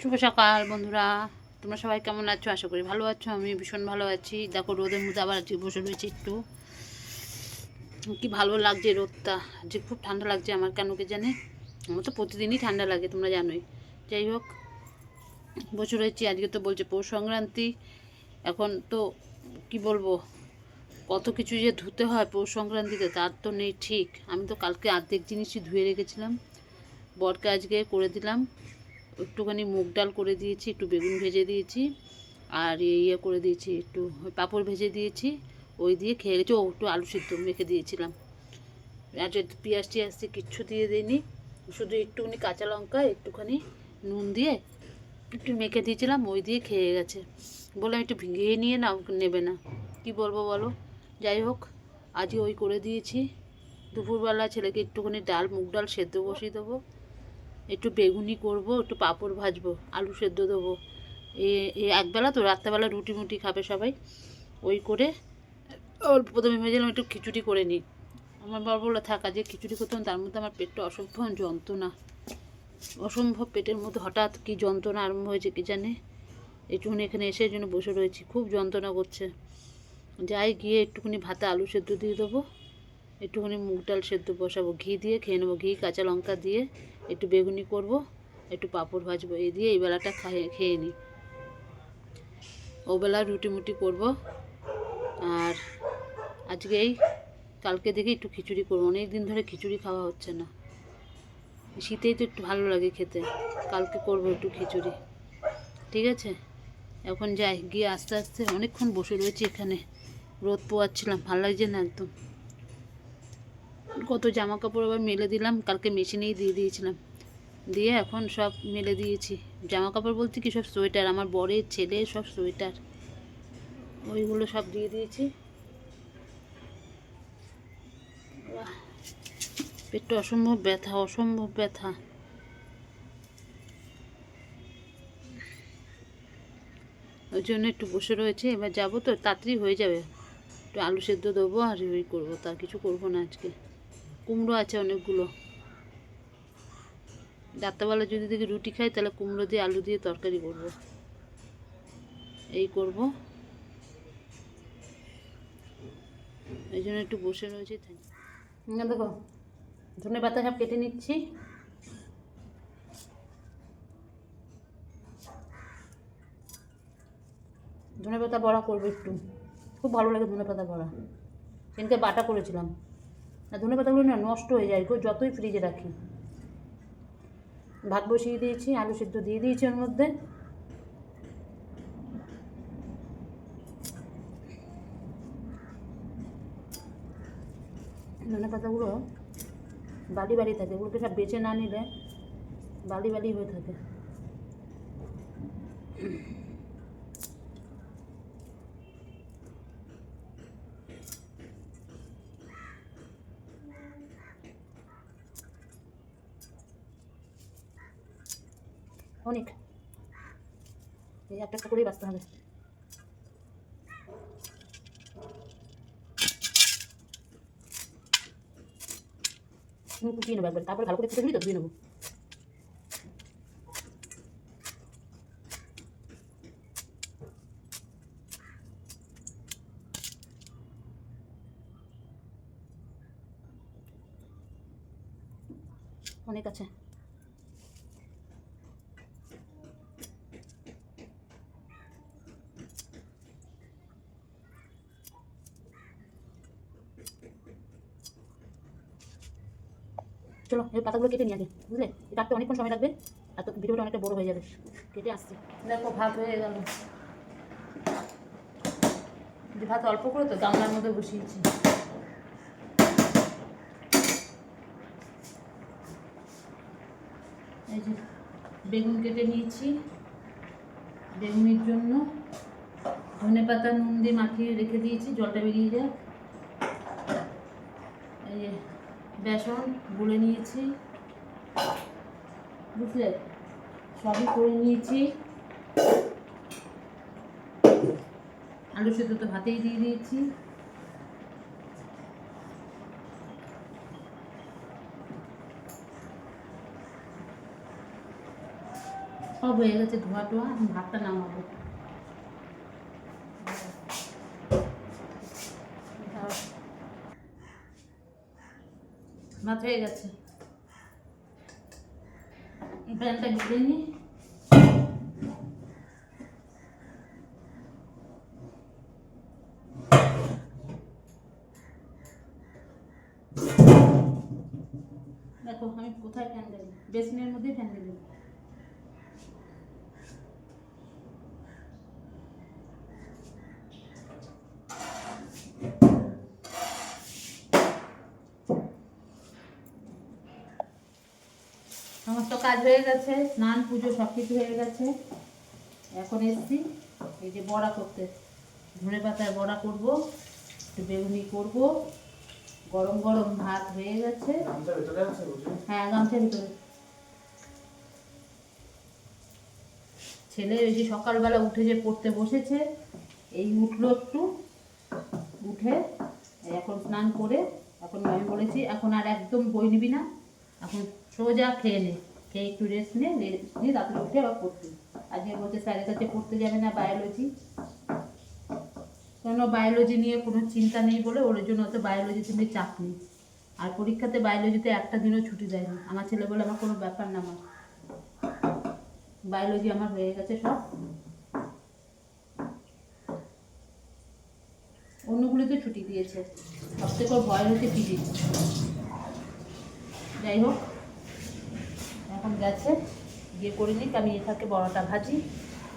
শুভ সকাল, বন্ধুরা। তোমরা সবাই কেমন আছো? আশা করি ভালো আছো আমি ভীষণ ভালো আছি। দেখো, রোদের মধ্যে আবার আজকে বসে রয়েছি একটু। কি ভালো লাগছে রোদটা? যে খুব ঠান্ডা লাগছে আমার, কেন কে জানে? আমার তো প্রতিদিনই ঠান্ডা লাগে, তোমরা জানোই। যাই হোক, বসে রয়েছি। আজকে তো বলছে পৌষ সংক্রান্তি। এখন তো কি বলব? কত কিছু যে ধুতে হয় পৌষ সংক্রান্তিতে, তার তো নেই ঠিক। আমি তো কালকে অর্ধেক জিনিসই ধুয়ে রেখেছিলাম। বরকে আজকে করে দিলাম। একটুখানি মুগ ডাল করে দিয়েছি, একটু বেগুন ভেজে দিয়েছি, আর ইয়ে করে দিয়েছি, একটু পাঁপড় ভেজে দিয়েছি, ওই দিয়ে খেয়ে গেছি ও একটু আলু সিদ্ধ মেখে দিয়েছিলাম। আর যে পেঁয়াজ টিয়াজ দিয়ে কিচ্ছু দিয়ে দিইনি, শুধু একটুখানি কাঁচা লঙ্কা, একটুখানি নুন দিয়ে একটু মেখে দিয়েছিলাম, ওই দিয়ে খেয়ে গেছে। বললাম, একটু ভিঙিয়ে নিয়ে না নেবে না। কি বলব বলো? যাই হোক আজই ওই করে দিয়েছি। দুপুরবেলা ছেলেকে একটুখানি ডাল, মুগ ডাল সেদ্ধ বসিয়ে দেবো। একটু বেগুনি করব, একটু পাঁপড় ভাজবো, আলু সেদ্ধ দেবো। এ একবেলা তো রাত্রেবেলা রুটি মুটি খাবে সবাই। ওই করে অল্প প্রথমে ভেবেছিলাম একটু খিচুড়ি করে নিই। আমার বাবা বলে থাকা যে খিচুড়ি করতাম তার মধ্যে আমার পেটটা অসম্ভব যন্ত্রণা। অসম্ভব পেটের মধ্যে হঠাৎ কি যন্ত্রণা আরম্ভ হয়েছে কি জানে? একটুখানি এখানে এসে জন্য বসে রয়েছি, খুব যন্ত্রণা করছে। যাই, গিয়ে একটুখানি ভাতে আলু সেদ্ধ দিয়ে দেবো, একটুখানি মুগ ডাল সেদ্ধ বসাবো, ঘি দিয়ে, খেয়ে নেব, ঘি, কাঁচা লঙ্কা দিয়ে। একটু বেগুনি করব, একটু পাঁপড় ভাজবো এই দিয়ে এই বেলাটা খাইয়ে খেয়ে নিই। ওবেলা রুটি মুটি করব। আর আজকে এই, কালকে দেখে একটু খিচুড়ি করব। অনেক দিন ধরে খিচুড়ি খাওয়া হচ্ছে না। শীতেই তো একটু ভালো লাগে খেতে। কালকে করব একটু খিচুড়ি। ঠিক আছে? এখন যাই, গিয়ে আস্তে আস্তে অনেকক্ষণ বসে রয়েছি এখানে। রোদ পোয়াচ্ছিলাম, ভালো লাগছে না একদম। কত জামা কাপড় আবার মেলে দিলাম, কালকে মেশিনেই দিয়ে দিয়েছিলাম। দিয়ে এখন সব মেলে দিয়েছি। জামা কাপড় বলতে কি, সব সোয়েটার, আমার বরের ছেলে সব সোয়েটার। ওইগুলো সব দিয়ে দিয়েছি। পেটটা অসম্ভব ব্যথা অসম্ভব ব্যথা। ওই জন্য একটু বসে রয়েছে, এবার যাব তো, তাড়াতাড়ি হয়ে যাবে। একটু আলু সেদ্ধ দেবো আর ওই করব তার কিছু করব না আজকে। কুমড়ো আছে অনেকগুলো। রাত্রেবেলা যদি দেখি রুটি খাই, তাহলে কুমড়ো দিয়ে আলু দিয়ে তরকারি করব। এই করব। এই জন্য একটু বসে রয়েছি না, দেখো, ধনে পাতা সব কেটে নিচ্ছি। ধনে পাতা বড়া করব একটু। খুব ভালো লাগে ধনে পাতা বড়া। সেদিনকে বাটা করেছিলাম। না ধনে পাতাগুলো না নষ্ট হয়ে যায় গো যতই ফ্রিজে রাখি। ভাত বসিয়ে দিয়েছি, আলু সিদ্ধ দিয়ে দিয়েছি ওর মধ্যে। ধনে পাতাগুলো বালি বালি থাকে, ওগুলোকে সব বেছে না নিলে বালি বালি হয়ে থাকে অনেক এই একটা করেই বাঁচতে হবে। কুচিয়ে নেব একবার, তারপরে ভালো করে কুটে দিবি তো, ধুয়ে নেব অনেক আছে চলো, এই পাতাগুলো কেটে নিয়ে আগে বুঝলে? কাটতে অনেকক্ষণ সময় লাগবে, আর তো ভিডিওটা অনেকটা বড় হয়ে যাবে। কেটে আসছি। দেখো, ভাত হয়ে গেল। ভাত অল্প করে তো গামলার মধ্যে বসিয়েছি। এই যে বেগুন কেটে নিয়েছি। বেগুনের জন্য ধনে পাতা নুন দিয়ে মাখিয়ে রেখে দিয়েছি, জলটা বেরিয়ে যায় এই যে বেসন গুলে নিয়েছি। বুঝলে? সবই করে নিয়েছি। আলু সেদ্ধ তো ভাতেই দিয়ে দিয়েছি। সব হয়ে গেছে ধোয়া টোয়া ভাতটা নামাবো। ভাত হয়ে গেছে। প্যানটা গিলে সমস্ত কাজ হয়ে গেছে স্নান পুজো সব কিছু হয়ে গেছে। এখন এসছি এই যে বড়া করতে। ধনে পাতার বড়া করব একটু বেগুনি করব। গরম গরম ভাত হয়ে গেছে। গামছা হ্যাঁ গামছার ভিতরে। ছেলে ওই যে সকালবেলা উঠে যে পড়তে বসেছে এই উঠল একটু। উঠে এখন স্নান করে এখন আমি বলেছি এখন আর একদম বই নিবি না। এখন সোজা খেয়ে নে। খেয়ে একটু রেস্ট নে রেস্ট নিয়ে তারপরে উঠে আবার পড়তে। আজকে বলছে স্যারের কাছে পড়তে যাবে না বায়োলজি কেন বায়োলজি নিয়ে কোনো চিন্তা নেই বলে? ওর জন্য অত বায়োলজিতে নিয়ে চাপ নেই। আর পরীক্ষাতে বায়োলজিতে একটা দিনও ছুটি দেয়নি। আমার ছেলে বলে আমার কোনো ব্যাপার না আমার বায়োলজি আমার হয়ে গেছে সব। অন্যগুলিতে ছুটি দিয়েছে। সব থেকে ভয় হচ্ছে ফিজিক্স যাই হোক, এখন গেছে গিয়ে করে নিক, আমি এটাকে বড়টা ভাজি,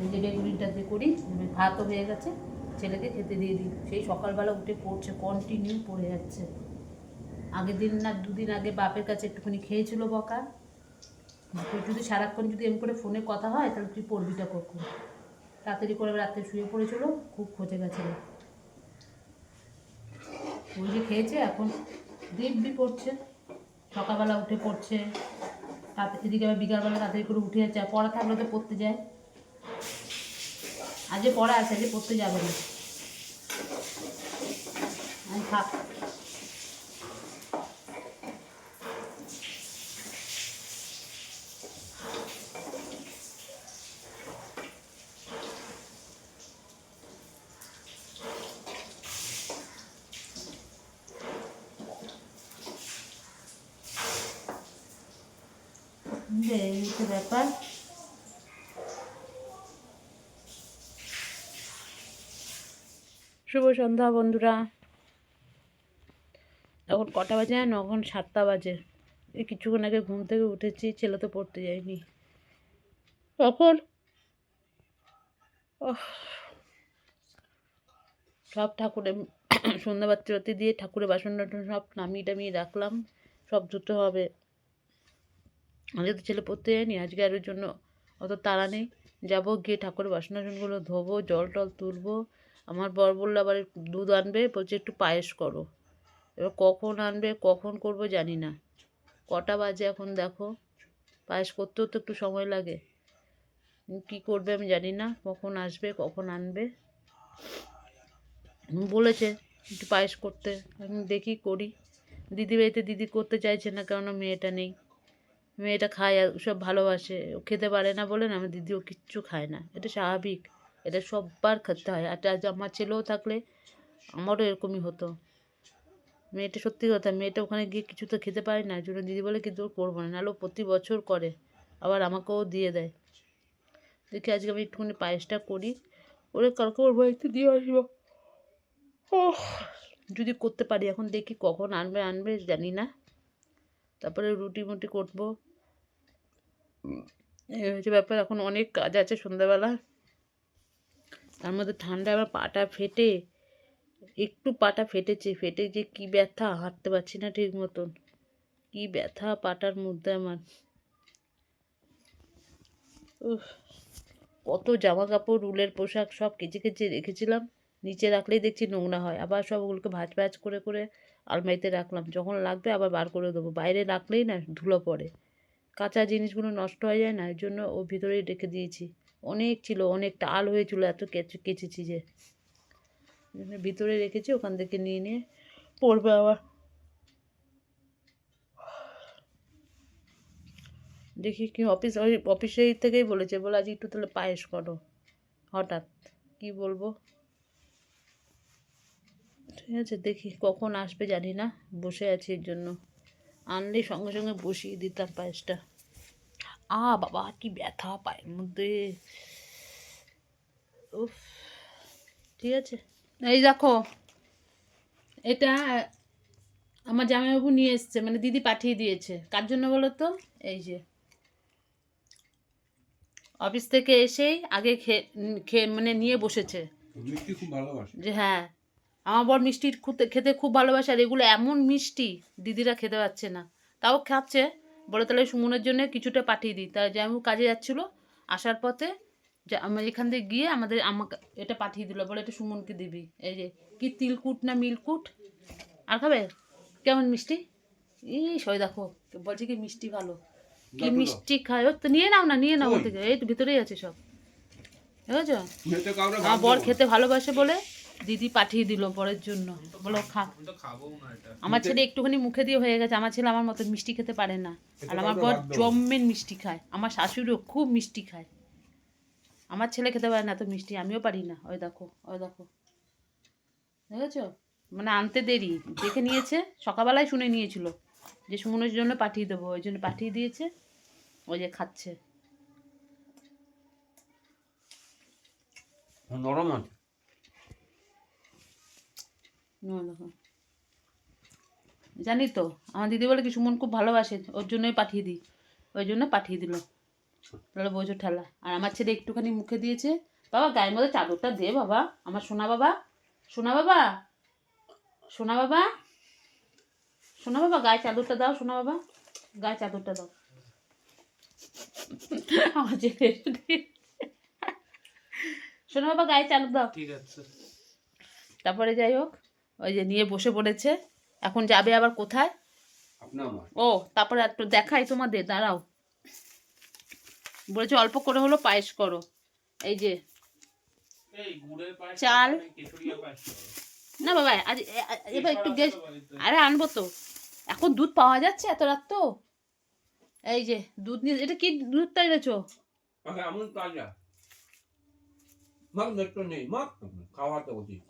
নিজে বেগুনিটা দিয়ে করি ভাতও হয়ে গেছে, ছেলেকে খেতে দিয়ে দিই। সেই সকালবেলা উঠে পড়ছে কন্টিনিউ পড়ে যাচ্ছে। আগের দিন না, দুদিন আগে বাপের কাছে একটুখানি খেয়েছিল বকা। যদি সারাক্ষণ যদি এম করে ফোনে কথা হয়, তাহলে তুই পড়বিটা কখন? তাড়াতাড়ি করে রাত্রে শুয়ে পড়েছিল, খুব খোঁজে গেছিল। ওই যে খেয়েছে, এখন দিব্যি পড়ছে। সকালবেলা উঠে পড়ছে, তাতে এদিকে আবার বিকালবেলা তাড়াতাড়ি করে উঠে যাচ্ছে পড়া থাকলে তো পড়তে যায়। আজকে পড়া আছে, আজকে পড়তে যাবে না। আমি থাক। এই ব্যাপার শুভ সন্ধ্যা বন্ধুরা। এখন কটা বাজে জানো? এখন সাতটা বাজে। এই কিছুক্ষণ আগে ঘুম থেকে উঠেছি ছেলে তো পড়তে যায়নি। ওহ, সব ঠাকুরের সন্ধ্যা বাতি বাতি দিয়ে ঠাকুরের বাসন টাসন সব নামিয়ে টামিয়ে রাখলাম। সব ধুতে হবে। আজকে তো ছেলে পড়তে যায়নি, আজকে আর ওর জন্য অত তাড়া নেই। যাব গিয়ে ঠাকুরের বাসন টাসনগুলো ধোবো, জল টল তুলবো। আমার বর বলল, আবার দুধ আনবে, বলছে একটু পায়েস করো। এবার কখন আনবে, কখন করব জানি না। কটা বাজে এখন দেখো। পায়েস করতেও তো একটু সময় লাগে। কী করবে আমি জানি না, কখন আসবে, কখন আনবে। বলেছে একটু পায়েস করতে। আমি দেখি করি। দিদি বাড়িতে দিদি করতে চাইছে না, কেননা মেয়েটা নেই। মেয়েটা খায় আর সব ভালোবাসে ও খেতে পারে না বলে না আমার দিদিও কিচ্ছু খায় না। এটা স্বাভাবিক। এটা সববার খেতে হয়। আর আজ আমার ছেলেও থাকলে আমারও এরকমই হতো। মেয়েটা সত্যি কথা মেয়েটা ওখানে গিয়ে কিছু তো খেতে পারে না জন্য দিদি বলে কিন্তু ও করব না। নাহলে ও প্রতি বছর করে আবার আমাকেও দিয়ে দেয়। দেখি আজকে আমি একটুখানি পায়েসটা করি। ওরে কালকে ওর বাড়িতে দিয়ে আসব। ওহ, যদি করতে পারি এখন দেখি কখন আনবে আনবে জানি না। তারপরে রুটি মুটি করব। এই হচ্ছে ব্যাপার, এখন অনেক কাজ আছে সন্ধ্যাবেলা। তার মধ্যে ঠান্ডা আমার পাটা ফেটে, একটু পাটা ফেটেছে, ফেটে যে কি ব্যথা, হাঁটতে পারছি না ঠিক মতন। কি ব্যথা পাটার মধ্যে আমার। কত জামা কাপড় উলের পোশাক সব কেচে কেচে রেখেছিলাম। নিচে রাখলেই দেখছি নোংরা হয়, আবার সব ওগুলোকে ভাজ ভাজ করে করে আলমারিতে রাখলাম। যখন লাগবে আবার বার করে দেবো। বাইরে রাখলেই না ধুলো পড়ে। কাঁচা জিনিসগুলো নষ্ট হয়ে যায় না এর জন্য ও ভিতরেই রেখে দিয়েছি। অনেক ছিল অনেক টাল হয়েছিল, এত কেচে কেচেছি যে। ভিতরে রেখেছি, ওখান থেকে নিয়ে নিয়ে পড়বে আবার। দেখি কি অফিস ওই অফিসের থেকেই বলেছে, বলে আজ একটু তাহলে পায়েস করো। হঠাৎ। কি বলব? ঠিক আছে দেখি কখন আসবে জানি না বসে আছি এর জন্য। আনলে সঙ্গে সঙ্গে বসিয়ে দিতাম পায়েসটা। আ বাবা কি ব্যথা পায়ের মধ্যে। উফ ঠিক আছে। এই দেখো এটা আমার জামাইবাবু নিয়ে এসছে মানে দিদি পাঠিয়ে দিয়েছে। কার জন্য বলো তো? এই যে। অফিস থেকে এসেই আগে খেয়ে খেয়ে মানে নিয়ে বসেছে। যে হ্যাঁ আমার বর মিষ্টি খুতে- খেতে খুব ভালোবাসে আর এগুলো এমন মিষ্টি দিদিরা খেতে পারছে না। তাও খাচ্ছে। বলে তাহলে সুমনের জন্য কিছুটা পাঠিয়ে দিই। তাই যেমন কাজে যাচ্ছিল আসার পথে যে আমার এখান থেকে গিয়ে আমাদের আমাকে এটা পাঠিয়ে দিল। বলে এটা সুমনকে দিবি। এই যে কি তিলকুট না মিলকুট? আর খাবে? কেমন মিষ্টি? এই সবাই দেখো বলছে কি মিষ্টি ভালো। কি মিষ্টি খায়। তো নিয়ে নাও না নিয়ে নাও থেকে এই তো ভিতরেই আছে সব। বুঝেছ? আমার বর খেতে ভালোবাসে বলে দিদি পাঠিয়ে দিল বরের জন্য। বলো খা। আমি তো খাব না এটা। আমার ছেলে একটুখানি মুখে দিয়ে হয়ে গেছে আমার ছেলে আমার মতো মিষ্টি খেতে পারে না। আর আমার বর জম্মেন মিষ্টি খায়। আমার শাশুড়িও খুব মিষ্টি খায়। আমার ছেলে খেতে পারে না তো মিষ্টি আমিও পারি না। ওই দেখো ওই দেখো। দেখেছ? মানে আনতে দেরি। দেখে নিয়েছে সকালবেলায় শুনে নিয়েছিল। যে সুমনের জন্য পাঠিয়ে দেবো ওই জন্য পাঠিয়ে দিয়েছে ওই যে খাচ্ছে। নরম আছে। নো দেখো। জানি তো আমার দিদি বলে কি সুমন খুব ভালোবাসে ওর জন্যই পাঠিয়ে দিই। ওই জন্য পাঠিয়ে দিল। তাহলে বোঝো ঠেলা। আর আমার ছেলে একটুখানি মুখে দিয়েছে বাবা গায়ের মধ্যে চাদরটা দে বাবা। আমার সোনা বাবা সোনা বাবা সোনা বাবা সোনা বাবা গায়ে চাদরটা দাও সোনা বাবা গায়ে চাদরটা দাও। আমার ছেলে সোনা বাবা গায়ে চাদর দাও। ঠিক আছে। তারপরে যাই হোক ওই যে নিয়ে বসে পড়েছে। এখন যাবে আবার কোথায়? ও তারপরে একটু দেখাই তোমাদের দাঁড়াও। বলেছে অল্প করে হলো পায়েস করো। এই যে এই গুড়ের পায়েস চাল। করো। না বাবা আজ এবার একটু গেস আরে আনব তো। এখন দুধ পাওয়া যাচ্ছে এত রাত তো। এই যে দুধ নিয়ে এটা কি দুধটা এনেছো? আচ্ছা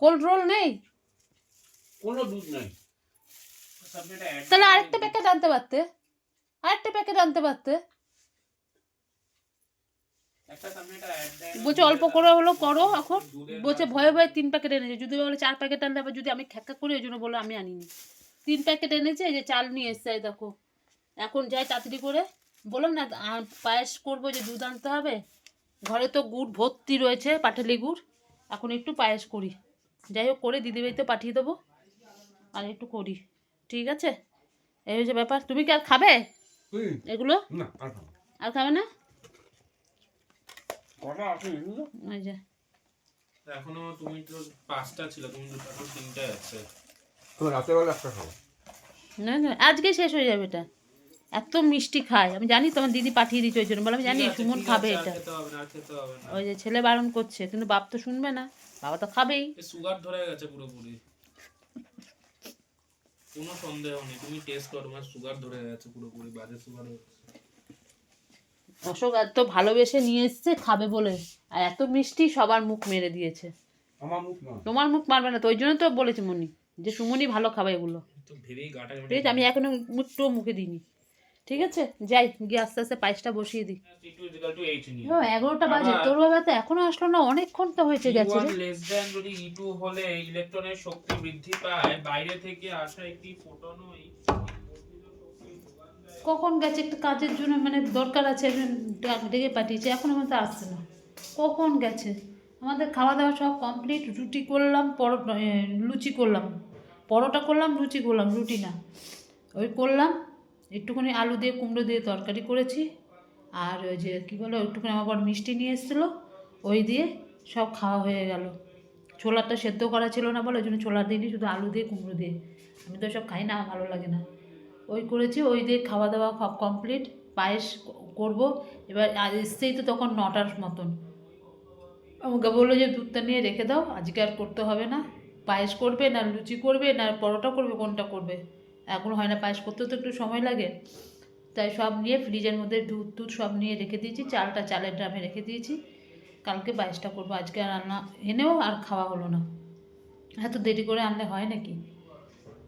কোল্ড রোল নেই? কোনো দুধ নেই। তাহলে আরেকটা প্যাকেট আনতে পারতে। আরেকটা প্যাকেট আনতে পারতে। বলছে অল্প। করে হলো করো এখন। বলছে ভয়ে ভয়ে তিন প্যাকেট এনেছে। যদি বলে চার প্যাকেট আনলে আবার যদি আমি খ্যাক্কা করি, ওই জন্য বলো আমি আনিনি। তিন প্যাকেট এনেছে যে চাল নিয়ে এসছে দেখো। এখন যাই তাড়াতাড়ি করে। বললাম না পায়েস করব, যে দুধ আনতে হবে। ঘরে তো গুড় ভর্তি রয়েছে, পাটালি গুড়। এখন একটু পায়েস করি। যাই হোক, করে দিদিবাড়িতে পাঠিয়ে দেবো। আর একটু করি। ঠিক আছে? এই হচ্ছে ব্যাপার। তুমি কি আর খাবে? এগুলো? আর খাব না। আর খাবে না? কটা আছে এগুলো? ওই যে। এখনও তুমি তো পাঁচটা ছিল তুমি দুটো এখন তিনটে আছে। তো রাতেরবেলা একটা খাব না না আজকে শেষ হয়ে যাবে এটা। এত মিষ্টি খায়। আমি জানি তোমার দিদি পাঠিয়ে দিচ্ছে ওই জন্য। বললাম আমি জানি সুমন খাবে এটা। খেতে হবে না আর খেতে হবে না। ওই যে ছেলে বারণ করছে কিন্তু বাপ তো শুনবে না। বাবা তো খাবেই। সুগার ধরে গেছে পুরোপুরি। কোনো সন্দেহ নেই তুমি টেস্ট করো তোমার সুগার ধরে গেছে পুরোপুরি বাজে সুগার অশোক এত ভালোবেসে নিয়ে এসছে খাবে বলে। আর এত মিষ্টি সবার মুখ মেরে দিয়েছে। আমার মুখ না। তোমার মুখ মারবে না তো ওই জন্য তো বলেছি মনি যে সুমনি ভালো খাবে এগুলো। আমি এখনও মুখটাও মুখে দিইনি। ঠিক আছে? যাই গিয়ে আস্তে আস্তে পায়েসটা বসিয়ে দিই। T2 is equal to eight নিয়ে। ও এগারোটা বাজে। তোর বাবা তো এখনও আসলো না অনেকক্ষণ তো হয়েছে গেছে E1 রে। যদি E2 হলে ইলেকট্রনের শক্তি বৃদ্ধি পায় বাইরে থেকে আসা একটি ফোটনও কখন গেছে? একটা কাজের জন্য মানে দরকার আছে ডেকে পাঠিয়েছি এখন আমার তো আসছে না। কখন গেছে? আমাদের খাওয়া দাওয়া সব কমপ্লিট রুটি করলাম পর এ, লুচি করলাম। পরোটা করলাম লুচি করলাম রুটি না। ওই করলাম একটুখানি আলু দিয়ে, কুমড়ো দিয়ে তরকারি করেছি। আর ওই যে, কী বলো, একটুখানি আমার বড় মিষ্টি নিয়ে এসেছিল, ওই দিয়ে সব খাওয়া হয়ে গেল। ছোলাটা সেদ্ধ করা ছিল না বলে, ওই জন্য ছোলা দিইনি শুধু আলু দিয়ে, কুমড়ো দিয়ে। আমি তো সব খাই না, ভালো লাগে না। ওই করেছি, ওই দিয়ে খাওয়া দাওয়া সব কমপ্লিট পায়েস করব। এবার আর এসছেই তো তখন নটার মতন। আমাকে বলল যে, দুধটা নিয়ে রেখে দাও, আজকে আর করতে হবে না। পায়েস করবে না, লুচি করবে না, পরোটা করবে, কোনটা করবে? এখন হয় না, পায়েস করতে তো একটু সময় লাগে। তাই সব নিয়ে ফ্রিজের মধ্যে দুধ টুধ সব নিয়ে রেখে দিয়েছি, চালটা চালের ড্রামে রেখে দিয়েছি। কালকে পায়েসটা করব, আজকে আর রান্না এনেও আর খাওয়া হলো না। এত দেরি করে আনলে হয় নাকি?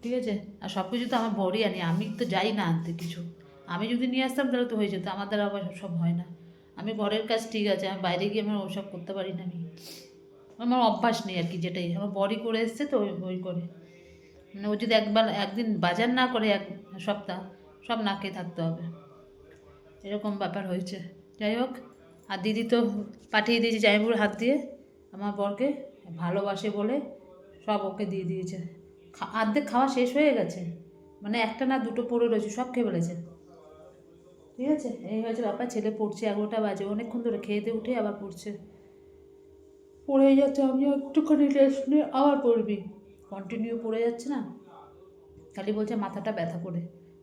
ঠিক আছে? আর সব কিছু তো আমার বড়ই আনি, আমি তো যাই না আনতে কিছু। আমি যদি নিয়ে আসতাম তাহলে তো হয়ে যেত আমার দ্বারা আবার সব হয় না। আমি ঘরের কাজ ঠিক আছে, আমি বাইরে গিয়ে আমার ওসব করতে পারি না আমি। আমার অভ্যাস নেই আর কি যেটাই, আমার বডি করে এসছে তো ওই করে। মানে ও যদি একবার একদিন বাজার না করে এক সপ্তাহ, সব না খেয়ে থাকতে হবে। এরকম ব্যাপার হয়েছে। যাই হোক, আর দিদি তো পাঠিয়ে দিয়েছে জাইবুর হাত দিয়ে, আমার বরকে ভালোবাসে বলে সব ওকে দিয়ে দিয়েছে। অর্ধেক খাওয়া শেষ হয়ে গেছে। মানে একটা না দুটো পড়ে রয়েছে, সব খেয়ে ফেলেছে। ঠিক আছে? এই হয়েছে ব্যাপার, ছেলে পড়ছে এগারোটা বাজে, অনেকক্ষণ ধরে খেয়েতে উঠে আবার পড়ছে। পড়ে যাচ্ছে আমিও একটুখানি রেস্ট নিয়ে আবার পড়বি। কন্টিনিউ পড়ে যাচ্ছে না? খালি বলছে মাথাটা ব্যথা করে,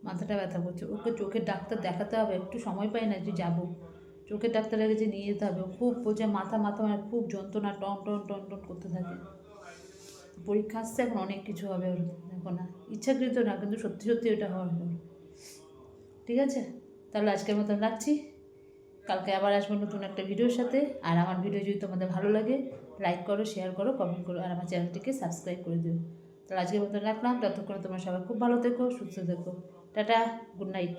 মাথাটা ব্যথা করছে। ওকে চোখের ডাক্তার দেখাতে হবে, একটু সময় পাই না যে যাব। চোখের ডাক্তারের কাছে নিয়ে যেতে হবে। খুব বলছে মাথা মাথা মানে খুব যন্ত্রণা, টন টন টন টন করতে থাকে। পরীক্ষা আসছে, এখন অনেক কিছু হবে ওর। এখন না, ইচ্ছাকৃত না, কিন্তু সত্যি সত্যি ওটা হওয়ার। ঠিক আছে? তাহলে আজকের মতন রাখছি। কালকে আবার আসব নতুন একটা ভিডিওর সাথে। আর আমার ভিডিও যদি তোমাদের ভালো লাগে লাইক করো শেয়ার করো কমেন্ট করো, আর আমার চ্যানেলটিকে সাবস্ক্রাইব করে দিও। তাহলে আজকের মতো রাখলাম। ততক্ষণ তোমার সবাই খুব ভালো থেকো, সুস্থ থেকো। Tata good night